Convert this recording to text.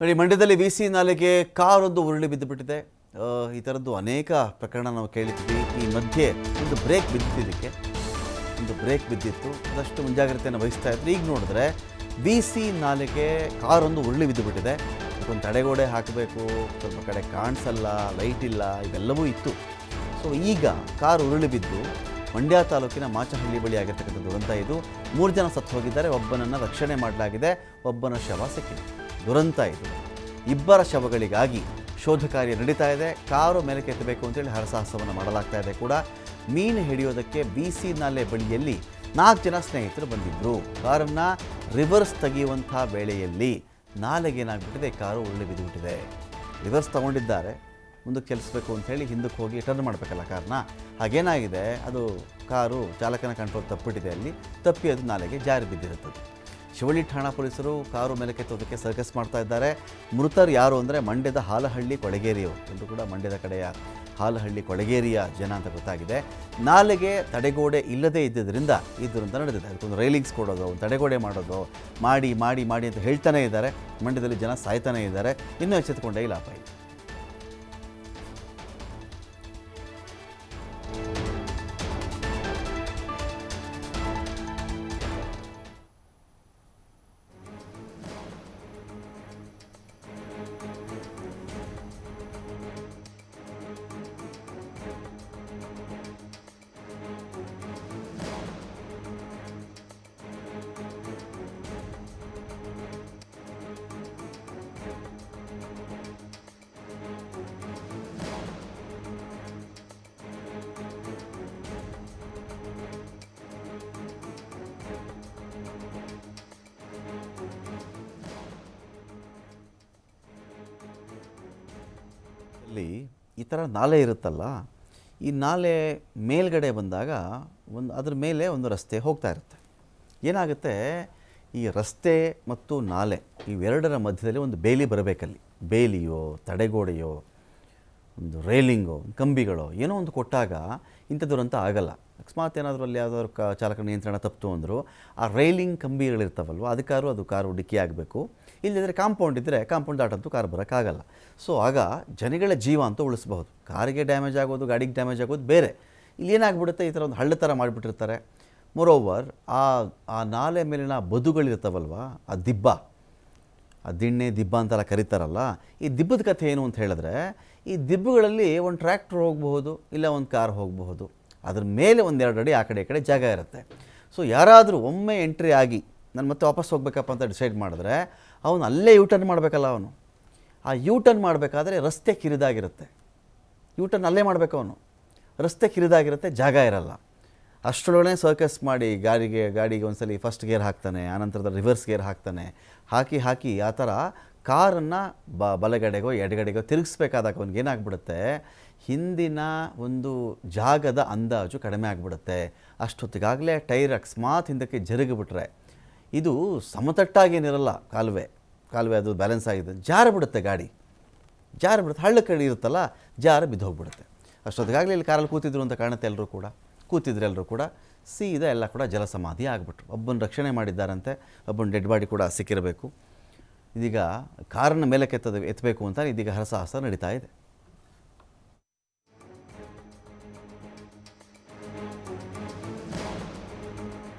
ನೋಡಿ, ಮಂಡ್ಯದಲ್ಲಿ V C ನಾಲೆಗೆ ಕಾರೊಂದು ಉರುಳಿ ಬಿದ್ದುಬಿಟ್ಟಿದೆ. ಈ ಥರದ್ದು ಅನೇಕ ಪ್ರಕರಣ ನಾವು ಕೇಳಿದ್ವಿ. ಈ ಮಧ್ಯೆ ಒಂದು ಬ್ರೇಕ್ ಬಿದ್ದಿತ್ತು ಇದಕ್ಕೆ. ಒಂದು ಬ್ರೇಕ್ ಬಿದ್ದಿತ್ತು. ಅದಷ್ಟು ಮುಂಜಾಗ್ರತೆಯನ್ನು ವಹಿಸ್ತಾ ಇದ್ರು. ಈಗ ನೋಡಿದ್ರೆ ವಿ ಸಿ ನಾಲೆಗೆ ಕಾರೊಂದು ಉರುಳಿ ಬಿದ್ದುಬಿಟ್ಟಿದೆ. ಒಂದು ತಡೆಗೋಡೆ ಹಾಕಬೇಕು. ಸ್ವಲ್ಪ ಕಡೆ ಕಾಣಿಸಲ್ಲ ಲೈಟ್ ಇಲ್ಲ, ಇವೆಲ್ಲವೂ ಇತ್ತು. ಸೊ ಈಗ ಕಾರು ಉರುಳಿ ಬಿದ್ದು ಮಂಡ್ಯ ತಾಲೂಕಿನ ಮಾಚಹಳ್ಳಿ ಬಳಿ ಆಗಿರ್ತಕ್ಕಂಥ ದುರಂತ ಇದು. ಮೂರು ಜನ ಸತ್ತು ಹೋಗಿದ್ದಾರೆ. ಒಬ್ಬನನ್ನು ರಕ್ಷಣೆ ಮಾಡಲಾಗಿದೆ. ಒಬ್ಬನ ಶವ ಸಿಕ್ಕಿದೆ. ದುರಂತ ಇದು. ಇಬ್ಬರ ಶವಗಳಿಗಾಗಿ ಶೋಧ ಕಾರ್ಯ ನಡೀತಾ ಇದೆ. ಕಾರು ಮೇಲೆ ಕೆತ್ತಬೇಕು ಅಂತೇಳಿ ಹರಸಾಹಸವನ್ನು ಮಾಡಲಾಗ್ತಾ ಇದೆ ಕೂಡ. ಮೀನು ಹಿಡಿಯೋದಕ್ಕೆ ಬಿ ಸಿ ನಾಲೆ ಬಳಿಯಲ್ಲಿ ನಾಲ್ಕು ಜನ ಸ್ನೇಹಿತರು ಬಂದಿದ್ದರು ಕಾರನ್ನು ರಿವರ್ಸ್ ತೆಗೆಯುವಂಥ ವೇಳೆಯಲ್ಲಿ ನಾಲೆಗೆ ಏನಾಗ್ಬಿಟ್ಟಿದೆ? ಕಾರು ಉರುಳಿ ಬಿದ್ದುಬಿಟ್ಟಿದೆ. ರಿವರ್ಸ್ ತಗೊಂಡಿದ್ದಾರೆ. ಮುಂದಕ್ಕೆ ಕೆಲಸಬೇಕು ಅಂತ ಹೇಳಿ ಹಿಂದಕ್ಕೆ ಹೋಗಿ ಟರ್ನ್ ಮಾಡಬೇಕಲ್ಲ ಕಾರನ್ನ. ಹಾಗೇನಾಗಿದೆ? ಅದು ಕಾರು ಚಾಲಕನ ಕಂಟ್ರೋಲ್ ತಪ್ಪಿಟ್ಟಿದೆ ಅಲ್ಲಿ. ತಪ್ಪಿ ಅದು ನಾಲೆಗೆ ಜಾರಿ ಬಿದ್ದಿರುತ್ತದೆ. ಶಿವಳ್ಳಿ ಠಾಣಾ ಪೊಲೀಸರು ಕಾರು ಮೇಲೆ ಕೆತ್ತೋದಕ್ಕೆ ಸರ್ಕಸ್ ಮಾಡ್ತಾ ಇದ್ದಾರೆ. ಮೃತರು ಯಾರು ಅಂದರೆ ಮಂಡ್ಯದ ಹಾಲಹಳ್ಳಿ ಕೊಳಗೇರಿಯವರು. ಎಂದು ಕೂಡ ಮಂಡ್ಯದ ಕಡೆಯ ಹಾಲಹಳ್ಳಿ ಕೊಳಗೇರಿಯ ಜನ ಅಂತ ಗೊತ್ತಾಗಿದೆ. ನಾಲೆಗೆ ತಡೆಗೋಡೆ ಇಲ್ಲದೇ ಇದ್ದಿದ್ದರಿಂದ ಈ ದುರಂತ ನಡೆದಿದೆ. ಅದಕ್ಕೊಂದು ರೈಲಿಂಗ್ಸ್ ಕೊಡೋದು ತಡೆಗೋಡೆ ಮಾಡೋದು, ಮಾಡಿ ಮಾಡಿ ಮಾಡಿ ಅಂತ ಹೇಳ್ತಾನೇ ಇದ್ದಾರೆ. ಮಂಡ್ಯದಲ್ಲಿ ಜನ ಸಾಯ್ತಾನೇ ಇದ್ದಾರೆ. ಇನ್ನೂ ಎಚ್ಚೆತ್ತುಕೊಂಡೇ ಇಲ್ಲ ಈ ಥರ ನಾಲೆ ಇರುತ್ತಲ್ಲ, ಈ ನಾಲೆ ಮೇಲ್ಗಡೆ ಬಂದಾಗ ಒಂದು ಅದ್ರ ಮೇಲೆ ಒಂದು ರಸ್ತೆ ಹೋಗ್ತಾ ಇರುತ್ತೆ. ಏನಾಗುತ್ತೆ? ಈ ರಸ್ತೆ ಮತ್ತು ನಾಲೆ ಇವೆರಡರ ಮಧ್ಯದಲ್ಲಿ ಒಂದು ಬೇಲಿ ಬರಬೇಕಲ್ಲಿ. ಬೇಲಿಯೋ, ತಡೆಗೋಡೆಯೋ, ಒಂದು ರೈಲಿಂಗೋ, ಕಂಬಿಗಳೋ, ಏನೋ ಒಂದು ಕೊಟ್ಟಾಗ ಇಂಥ ದುರಂತ ಆಗಲ್ಲ. ಅಕಸ್ಮಾತ್ ಏನಾದರೂ ಅಲ್ಲಿ ಯಾವುದಾದ್ರು ಕ ಚಾಲಕ ನಿಯಂತ್ರಣ ತಪ್ಪಿತು ಅಂದರು, ಆ ರೈಲಿಂಗ್ ಕಂಬಿಗಳಿರ್ತಾವಲ್ವ ಅದಕ್ಕಾದ್ರೂ ಅದು ಕಾರು ಡಿಕ್ಕಿ ಆಗಬೇಕು. ಇಲ್ಲದಿದ್ದರೆ ಕಾಂಪೌಂಡ್ ಇದ್ದರೆ ಕಾಂಪೌಂಡ್ ದಾಟಂತೂ ಕಾರು ಬರೋಕ್ಕಾಗಲ್ಲ. ಸೊ, ಆಗ ಜನಗಳ ಜೀವ ಅಂತೂ ಉಳಿಸ್ಬಹುದು. ಕಾರಿಗೆ ಡ್ಯಾಮೇಜ್ ಆಗೋದು, ಗಾಡಿಗೆ ಡ್ಯಾಮೇಜ್ ಆಗೋದು ಬೇರೆ. ಇಲ್ಲಿ ಏನಾಗ್ಬಿಡುತ್ತೆ? ಈ ಥರ ಒಂದು ಹಳ್ಳ ಥರ ಮಾಡಿಬಿಟ್ಟಿರ್ತಾರೆ. ಮೊರೋವರ್ ಆ ಆ ನಾಲೆ ಮೇಲಿನ ಬದುಗಳಿರ್ತಾವಲ್ವ, ಆ ದಿಬ್ಬ. ಆ ದಿಣ್ಣೆ, ದಿಬ್ಬ ಅಂತೆಲ್ಲ ಕರೀತಾರಲ್ಲ, ಈ ದಿಬ್ಬದ ಕಥೆ ಏನು ಅಂತ ಹೇಳಿದ್ರೆ, ಈ ದಿಬ್ಬಗಳಲ್ಲಿ ಒಂದು ಟ್ರ್ಯಾಕ್ಟ್ರ್ ಹೋಗಬಹುದು, ಇಲ್ಲ ಒಂದು ಕಾರ್ ಹೋಗಬಹುದು. ಅದ್ರ ಮೇಲೆ ಒಂದೆರಡು ಅಡಿ ಆ ಕಡೆ ಈ ಕಡೆ ಜಾಗ ಇರುತ್ತೆ. ಸೊ ಯಾರಾದರೂ ಒಮ್ಮೆ ಎಂಟ್ರಿ ಆಗಿ ನಾನು ಮತ್ತೆ ವಾಪಸ್ ಹೋಗ್ಬೇಕಪ್ಪ ಅಂತ ಡಿಸೈಡ್ ಮಾಡಿದ್ರೆ ಅವನು ಅಲ್ಲೇ ಯೂ ಟರ್ನ್ ಮಾಡಬೇಕಲ್ಲ ಅವನು. ಆ ಯೂ ಟರ್ನ್ ಮಾಡಬೇಕಾದ್ರೆ ರಸ್ತೆ ಕಿರಿದಾಗಿರುತ್ತೆ. ಯೂ ಟರ್ನ್ ಅಲ್ಲೇ ಮಾಡಬೇಕು ಅವನು. ರಸ್ತೆ ಕಿರಿದಾಗಿರುತ್ತೆ, ಜಾಗ ಇರಲ್ಲ. ಅಷ್ಟರೊಳಗೆ ಸರ್ಕಸ್ ಮಾಡಿ ಗಾಡಿಗೆ ಗಾಡಿಗೆ ಒಂದ್ಸಲಿ ಫಸ್ಟ್ ಗೇರ್ ಹಾಕ್ತಾನೆ ಆನಂತರದ ರಿವರ್ಸ್ ಗೇರ್ ಹಾಕ್ತಾನೆ, ಹಾಕಿ ಹಾಕಿ, ಆ ಥರ ಕಾರನ್ನು ಬ ಬಲಗಡೆಗೋ ಎಡಗಡೆಗೋ ತಿರುಗಿಸ್ಬೇಕಾದಾಗ ಅವ್ನಿಗೆ ಏನಾಗ್ಬಿಡುತ್ತೆ? ಹಿಂದಿನ ಒಂದು ಜಾಗದ ಅಂದಾಜು ಕಡಿಮೆ ಆಗಿಬಿಡುತ್ತೆ. ಅಷ್ಟೊತ್ತಿಗಾಗಲೇ ಟೈರ್ ಅಕಸ್ಮಾತ್ ಹಿಂದಕ್ಕೆ ಜರುಗಿಬಿಟ್ರೆ ಇದು ಸಮತಟ್ಟಾಗೇನಿರಲ್ಲ ಕಾಲುವೆ. ಕಾಲುವೆ ಅದು ಬ್ಯಾಲೆನ್ಸ್ ಆಗಿದೆ. ಜಾರಿ ಬಿಡುತ್ತೆ ಗಾಡಿ. ಜಾರಿ ಬಿಡುತ್ತೆ ಹಳ್ಳ ಕಡೆ ಇರುತ್ತಲ್ಲ, ಜಾರ ಬಿದ್ದು ಹೋಗ್ಬಿಡುತ್ತೆ ಅಷ್ಟೊತ್ತಿಗಾಗಲೇ ಇಲ್ಲಿ ಕಾರಲ್ಲಿ ಕೂತಿದ್ರು ಅಂತ ಕಾಣುತ್ತೆ ಎಲ್ಲರೂ ಕೂಡ. ಕೂತಿದ್ರು ಎಲ್ಲರೂ ಕೂಡ ಸೀದಾ ಎಲ್ಲ ಕೂಡ ಜಲಸಮಾಧಿ ಆಗಿಬಿಟ್ರು. ಒಬ್ಬನ ರಕ್ಷಣೆ ಮಾಡಿದ್ದಾರಂತೆ, ಒಬ್ಬನ ಡೆಡ್ ಬಾಡಿ ಕೂಡ ಸಿಕ್ಕಿರಬೇಕು. ಇದೀಗ ಕಾರನ್ನು ಮೇಲಕ್ಕೆ ಕೆತ್ತದ ಎತ್ತಬೇಕು ಅಂತ ಇದೀಗ ಹರಸಾಹಸ ನಡೀತಾ ಇದೆ.